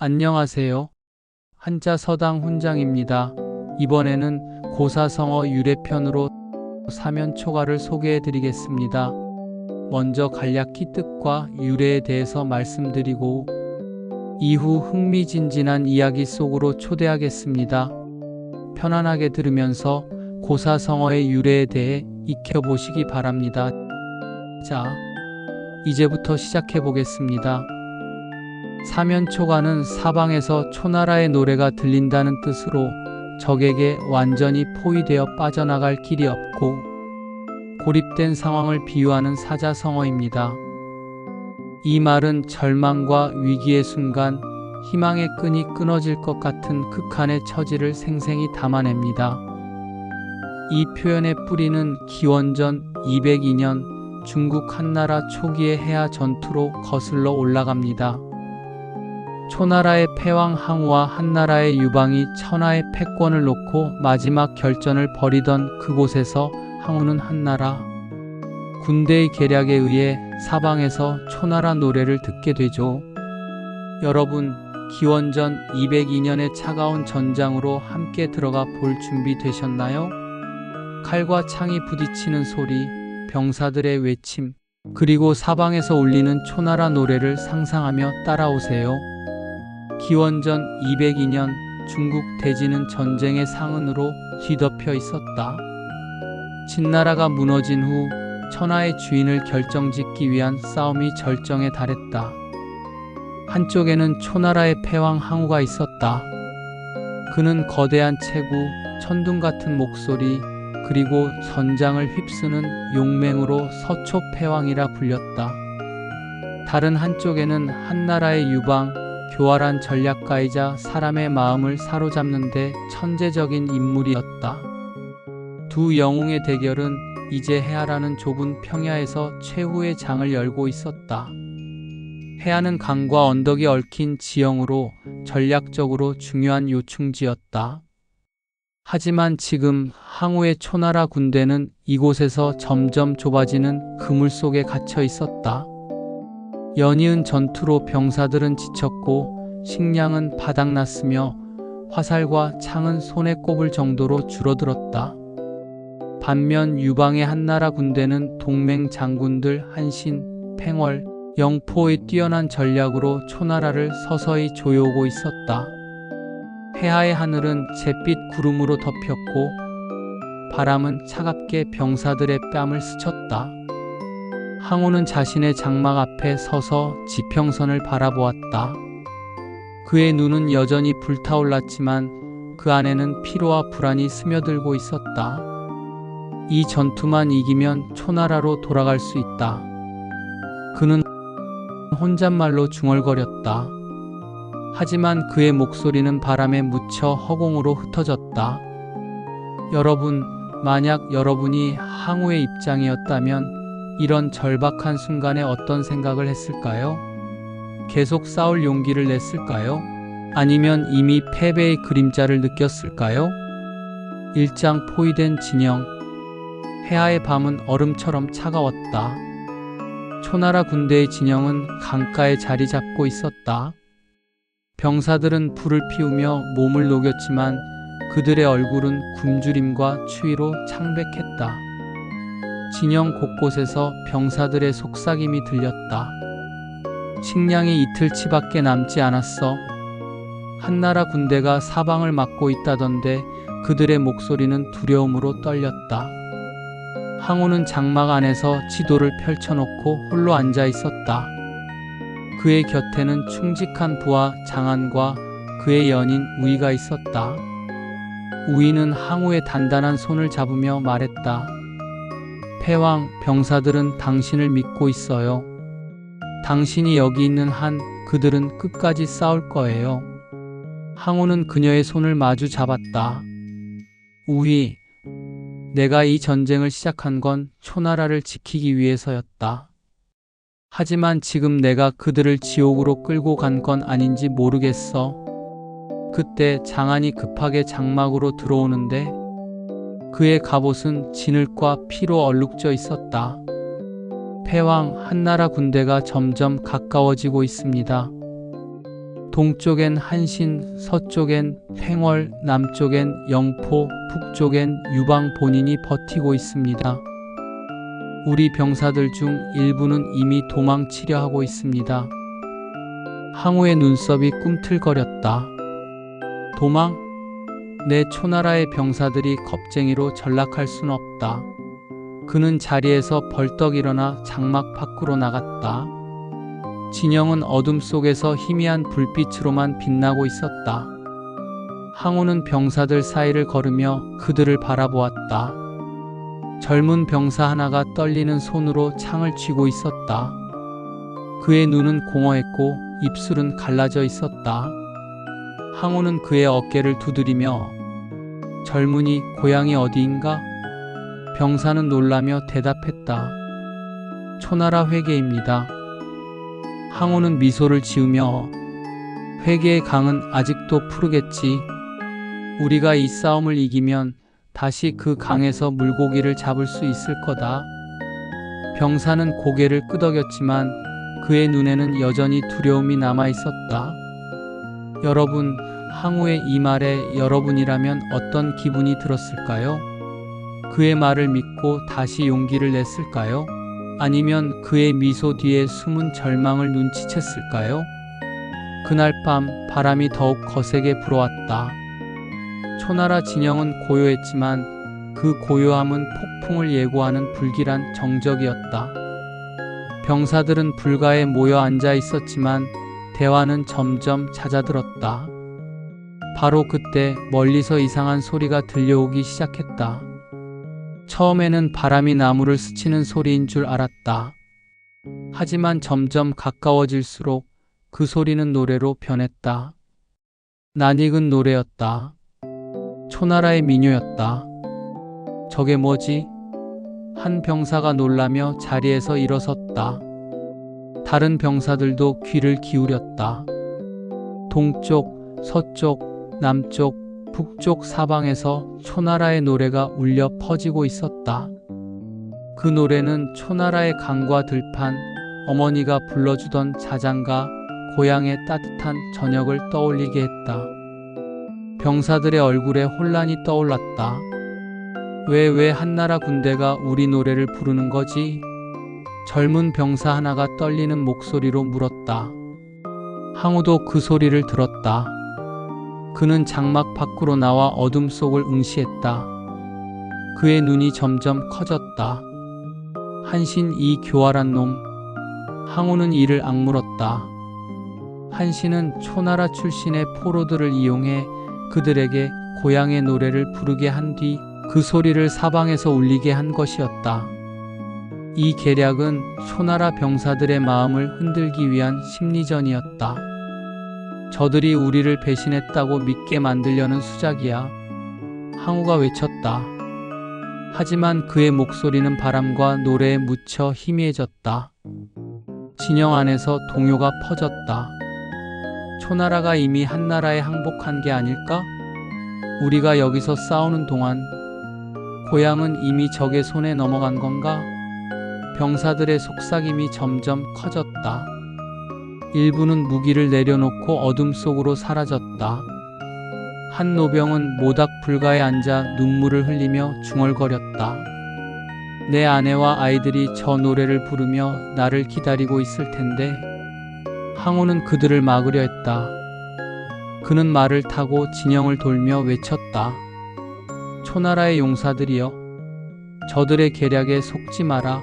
안녕하세요. 한자 서당 훈장입니다. 이번에는 고사성어 유래편으로 사면초가를 소개해 드리겠습니다. 먼저 간략히 뜻과 유래에 대해서 말씀드리고 이후 흥미진진한 이야기 속으로 초대하겠습니다. 편안하게 들으면서 고사성어의 유래에 대해 익혀보시기 바랍니다. 자, 이제부터 시작해 보겠습니다. 사면초가는 사방에서 초나라의 노래가 들린다는 뜻으로 적에게 완전히 포위되어 빠져나갈 길이 없고 고립된 상황을 비유하는 사자성어입니다. 이 말은 절망과 위기의 순간 희망의 끈이 끊어질 것 같은 극한의 처지를 생생히 담아냅니다. 이 표현의 뿌리는 기원전 202년 중국 한나라 초기의 해야 전투로 거슬러 올라갑니다. 초나라의 패왕 항우와 한나라의 유방이 천하의 패권을 놓고 마지막 결전을 벌이던 그곳에서 항우는 한나라 군대의 계략에 의해 사방에서 초나라 노래를 듣게 되죠. 여러분, 기원전 202년의 차가운 전장으로 함께 들어가 볼 준비 되셨나요? 칼과 창이 부딪히는 소리, 병사들의 외침, 그리고 사방에서 울리는 초나라 노래를 상상하며 따라오세요. 기원전 202년 중국 대지는 전쟁의 상흔으로 뒤덮여 있었다. 진나라가 무너진 후 천하의 주인을 결정짓기 위한 싸움이 절정에 달했다. 한쪽에는 초나라의 패왕 항우가 있었다. 그는 거대한 체구, 천둥 같은 목소리, 그리고 전장을 휩쓰는 용맹으로 서초 패왕이라 불렸다. 다른 한쪽에는 한나라의 유방, 교활한 전략가이자 사람의 마음을 사로잡는데 천재적인 인물이었다. 두 영웅의 대결은 이제 해아라는 좁은 평야에서 최후의 장을 열고 있었다. 해아는 강과 언덕이 얽힌 지형으로 전략적으로 중요한 요충지였다. 하지만 지금 항우의 초나라 군대는 이곳에서 점점 좁아지는 그물 속에 갇혀 있었다. 연이은 전투로 병사들은 지쳤고 식량은 바닥났으며 화살과 창은 손에 꼽을 정도로 줄어들었다. 반면 유방의 한나라 군대는 동맹 장군들 한신, 팽월, 영포의 뛰어난 전략으로 초나라를 서서히 조여오고 있었다. 해하의 하늘은 잿빛 구름으로 덮였고 바람은 차갑게 병사들의 뺨을 스쳤다. 항우는 자신의 장막 앞에 서서 지평선을 바라보았다. 그의 눈은 여전히 불타올랐지만 그 안에는 피로와 불안이 스며들고 있었다. 이 전투만 이기면 초나라로 돌아갈 수 있다. 그는 혼잣말로 중얼거렸다. 하지만 그의 목소리는 바람에 묻혀 허공으로 흩어졌다. 여러분, 만약 여러분이 항우의 입장이었다면 이런 절박한 순간에 어떤 생각을 했을까요? 계속 싸울 용기를 냈을까요? 아니면 이미 패배의 그림자를 느꼈을까요? 일장 포위된 진영. 해아의 밤은 얼음처럼 차가웠다. 초나라 군대의 진영은 강가에 자리 잡고 있었다. 병사들은 불을 피우며 몸을 녹였지만 그들의 얼굴은 굶주림과 추위로 창백했다. 진영 곳곳에서 병사들의 속삭임이 들렸다. 식량이 이틀치밖에 남지 않았어. 한나라 군대가 사방을 막고 있다던데 그들의 목소리는 두려움으로 떨렸다. 항우는 장막 안에서 지도를 펼쳐놓고 홀로 앉아 있었다. 그의 곁에는 충직한 부하 장안과 그의 연인 우이가 있었다. 우이는 항우의 단단한 손을 잡으며 말했다. 패왕, 병사들은 당신을 믿고 있어요. 당신이 여기 있는 한 그들은 끝까지 싸울 거예요. 항우는 그녀의 손을 마주 잡았다. 우희, 내가 이 전쟁을 시작한 건 초나라를 지키기 위해서였다. 하지만 지금 내가 그들을 지옥으로 끌고 간 건 아닌지 모르겠어. 그때 장안이 급하게 장막으로 들어오는데 그의 갑옷은 진흙과 피로 얼룩져 있었다. 패왕 한나라 군대가 점점 가까워지고 있습니다. 동쪽엔 한신, 서쪽엔 팽월, 남쪽엔 영포, 북쪽엔 유방 본인이 버티고 있습니다. 우리 병사들 중 일부는 이미 도망치려 하고 있습니다. 항우의 눈썹이 꿈틀거렸다. 도망? 내 초나라의 병사들이 겁쟁이로 전락할 순 없다. 그는 자리에서 벌떡 일어나 장막 밖으로 나갔다. 진영은 어둠 속에서 희미한 불빛으로만 빛나고 있었다. 항우는 병사들 사이를 걸으며 그들을 바라보았다. 젊은 병사 하나가 떨리는 손으로 창을 쥐고 있었다. 그의 눈은 공허했고 입술은 갈라져 있었다. 항우는 그의 어깨를 두드리며 젊은이 고향이 어디인가? 병사는 놀라며 대답했다. 초나라 회계입니다. 항우는 미소를 지으며 회계의 강은 아직도 푸르겠지. 우리가 이 싸움을 이기면 다시 그 강에서 물고기를 잡을 수 있을 거다. 병사는 고개를 끄덕였지만 그의 눈에는 여전히 두려움이 남아 있었다. 여러분, 항우의 이 말에 여러분이라면 어떤 기분이 들었을까요? 그의 말을 믿고 다시 용기를 냈을까요? 아니면 그의 미소 뒤에 숨은 절망을 눈치챘을까요? 그날 밤 바람이 더욱 거세게 불어왔다. 초나라 진영은 고요했지만 그 고요함은 폭풍을 예고하는 불길한 정적이었다. 병사들은 불가에 모여 앉아 있었지만 대화는 점점 잦아들었다. 바로 그때 멀리서 이상한 소리가 들려오기 시작했다. 처음에는 바람이 나무를 스치는 소리인 줄 알았다. 하지만 점점 가까워질수록 그 소리는 노래로 변했다. 낯익은 노래였다. 초나라의 민요였다. 저게 뭐지? 한 병사가 놀라며 자리에서 일어섰다. 다른 병사들도 귀를 기울였다. 동쪽, 서쪽, 남쪽, 북쪽 사방에서 초나라의 노래가 울려 퍼지고 있었다. 그 노래는 초나라의 강과 들판, 어머니가 불러주던 자장가, 고향의 따뜻한 저녁을 떠올리게 했다. 병사들의 얼굴에 혼란이 떠올랐다. 왜, 왜 한나라 군대가 우리 노래를 부르는 거지? 젊은 병사 하나가 떨리는 목소리로 물었다. 항우도 그 소리를 들었다. 그는 장막 밖으로 나와 어둠 속을 응시했다. 그의 눈이 점점 커졌다. 한신 이 교활한 놈. 항우는 이를 악물었다. 한신은 초나라 출신의 포로들을 이용해 그들에게 고향의 노래를 부르게 한 뒤 그 소리를 사방에서 울리게 한 것이었다. 이 계략은 초나라 병사들의 마음을 흔들기 위한 심리전이었다. 저들이 우리를 배신했다고 믿게 만들려는 수작이야. 항우가 외쳤다. 하지만 그의 목소리는 바람과 노래에 묻혀 희미해졌다. 진영 안에서 동요가 퍼졌다. 초나라가 이미 한나라에 항복한 게 아닐까? 우리가 여기서 싸우는 동안 고향은 이미 적의 손에 넘어간 건가? 병사들의 속삭임이 점점 커졌다. 일부는 무기를 내려놓고 어둠 속으로 사라졌다. 한 노병은 모닥 불가에 앉아 눈물을 흘리며 중얼거렸다. 내 아내와 아이들이 저 노래를 부르며 나를 기다리고 있을 텐데 항우는 그들을 막으려 했다. 그는 말을 타고 진영을 돌며 외쳤다. 초나라의 용사들이여, 저들의 계략에 속지 마라.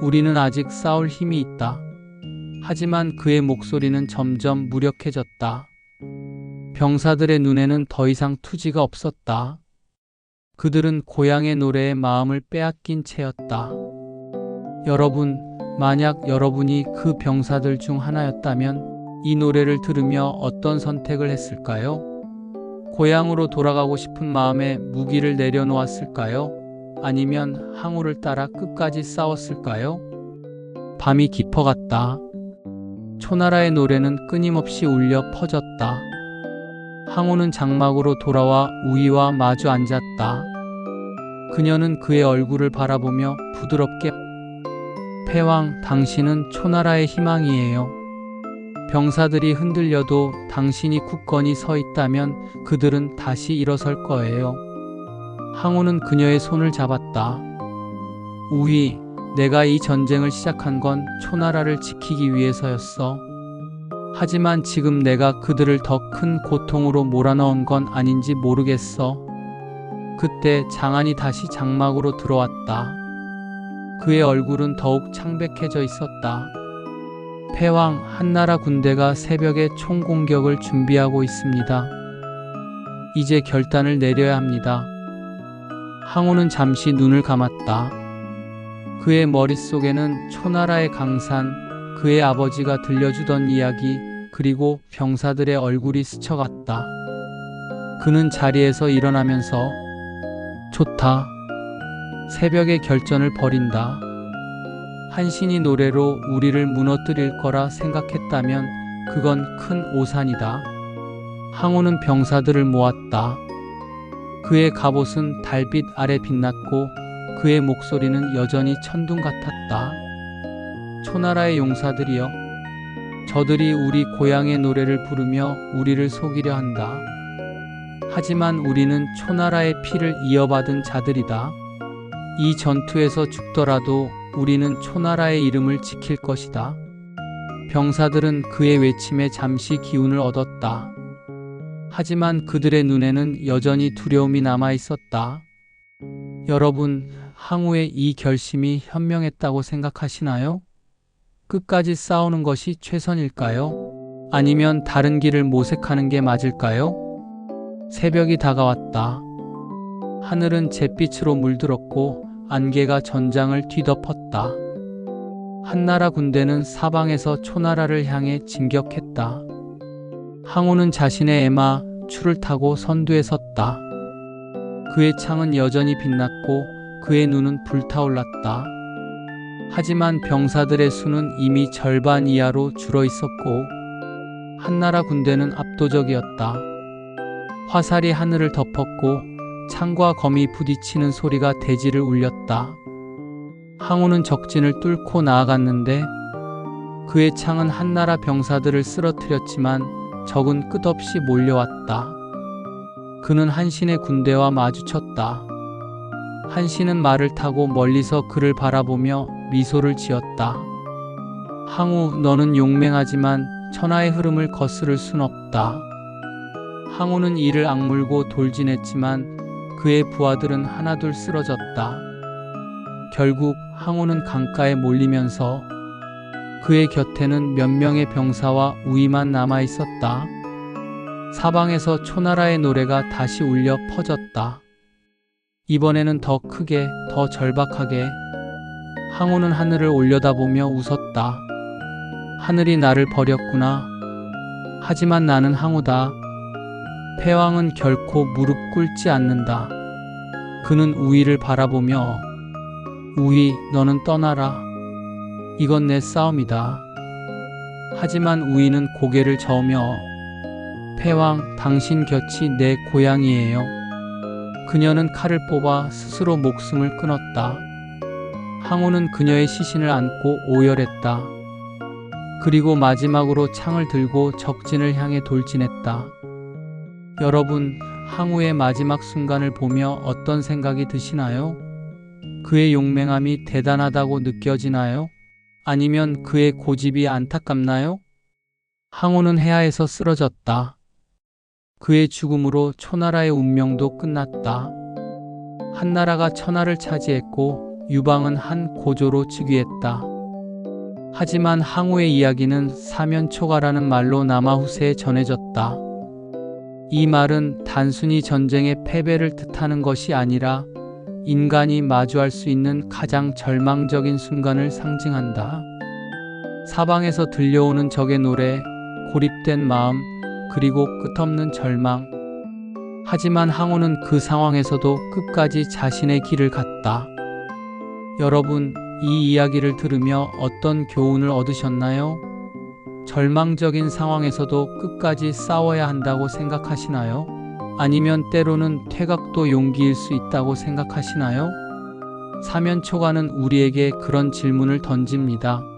우리는 아직 싸울 힘이 있다. 하지만 그의 목소리는 점점 무력해졌다. 병사들의 눈에는 더 이상 투지가 없었다. 그들은 고향의 노래에 마음을 빼앗긴 채였다. 여러분, 만약 여러분이 그 병사들 중 하나였다면 이 노래를 들으며 어떤 선택을 했을까요? 고향으로 돌아가고 싶은 마음에 무기를 내려놓았을까요? 아니면 항우를 따라 끝까지 싸웠을까요? 밤이 깊어갔다. 초나라의 노래는 끊임없이 울려 퍼졌다. 항우는 장막으로 돌아와 우이와 마주 앉았다. 그녀는 그의 얼굴을 바라보며 부드럽게 패왕, 당신은 초나라의 희망이에요. 병사들이 흔들려도 당신이 굳건히 서 있다면 그들은 다시 일어설 거예요. 항우는 그녀의 손을 잡았다. 우희, 내가 이 전쟁을 시작한 건 초나라를 지키기 위해서였어. 하지만 지금 내가 그들을 더 큰 고통으로 몰아넣은 건 아닌지 모르겠어. 그때 장안이 다시 장막으로 들어왔다. 그의 얼굴은 더욱 창백해져 있었다. 패왕 한나라 군대가 새벽에 총공격을 준비하고 있습니다. 이제 결단을 내려야 합니다. 항우는 잠시 눈을 감았다. 그의 머릿속에는 초나라의 강산, 그의 아버지가 들려주던 이야기, 그리고 병사들의 얼굴이 스쳐갔다. 그는 자리에서 일어나면서 좋다. 새벽의 결전을 벌인다. 한신이 노래로 우리를 무너뜨릴 거라 생각했다면 그건 큰 오산이다. 항우는 병사들을 모았다. 그의 갑옷은 달빛 아래 빛났고 그의 목소리는 여전히 천둥 같았다. 초나라의 용사들이여, 저들이 우리 고향의 노래를 부르며 우리를 속이려 한다. 하지만 우리는 초나라의 피를 이어받은 자들이다. 이 전투에서 죽더라도 우리는 초나라의 이름을 지킬 것이다. 병사들은 그의 외침에 잠시 기운을 얻었다. 하지만 그들의 눈에는 여전히 두려움이 남아 있었다. 여러분, 항우의 이 결심이 현명했다고 생각하시나요? 끝까지 싸우는 것이 최선일까요? 아니면 다른 길을 모색하는 게 맞을까요? 새벽이 다가왔다. 하늘은 잿빛으로 물들었고 안개가 전장을 뒤덮었다. 한나라 군대는 사방에서 초나라를 향해 진격했다. 항우는 자신의 에마 추를 타고 선두에 섰다. 그의 창은 여전히 빛났고 그의 눈은 불타올랐다. 하지만 병사들의 수는 이미 절반 이하로 줄어 있었고 한나라 군대는 압도적이었다. 화살이 하늘을 덮었고 창과 검이 부딪히는 소리가 대지를 울렸다. 항우는 적진을 뚫고 나아갔는데 그의 창은 한나라 병사들을 쓰러뜨렸지만 적은 끝없이 몰려왔다. 그는 한신의 군대와 마주쳤다. 한신은 말을 타고 멀리서 그를 바라보며 미소를 지었다. 항우, 너는 용맹하지만 천하의 흐름을 거스를 순 없다. 항우는 이를 악물고 돌진했지만 그의 부하들은 하나둘 쓰러졌다. 결국 항우는 강가에 몰리면서 그의 곁에는 몇 명의 병사와 우위만 남아 있었다. 사방에서 초나라의 노래가 다시 울려 퍼졌다. 이번에는 더 크게, 더 절박하게. 항우는 하늘을 올려다보며 웃었다. 하늘이 나를 버렸구나. 하지만 나는 항우다. 패왕은 결코 무릎 꿇지 않는다. 그는 우위를 바라보며 우위, 너는 떠나라. 이건 내 싸움이다. 하지만 우위는 고개를 저으며 패왕, 당신 곁이 내 고향이에요. 그녀는 칼을 뽑아 스스로 목숨을 끊었다. 항우는 그녀의 시신을 안고 오열했다. 그리고 마지막으로 창을 들고 적진을 향해 돌진했다. 여러분, 항우의 마지막 순간을 보며 어떤 생각이 드시나요? 그의 용맹함이 대단하다고 느껴지나요? 아니면 그의 고집이 안타깝나요? 항우는 해하에서 쓰러졌다. 그의 죽음으로 초나라의 운명도 끝났다. 한나라가 천하를 차지했고 유방은 한 고조로 즉위했다. 하지만 항우의 이야기는 사면초가라는 말로 남아 후세에 전해졌다. 이 말은 단순히 전쟁의 패배를 뜻하는 것이 아니라 인간이 마주할 수 있는 가장 절망적인 순간을 상징한다. 사방에서 들려오는 적의 노래, 고립된 마음, 그리고 끝없는 절망. 하지만 항우는 그 상황에서도 끝까지 자신의 길을 갔다. 여러분, 이 이야기를 들으며 어떤 교훈을 얻으셨나요? 절망적인 상황에서도 끝까지 싸워야 한다고 생각하시나요? 아니면 때로는 퇴각도 용기일 수 있다고 생각하시나요? 사면초가는 우리에게 그런 질문을 던집니다.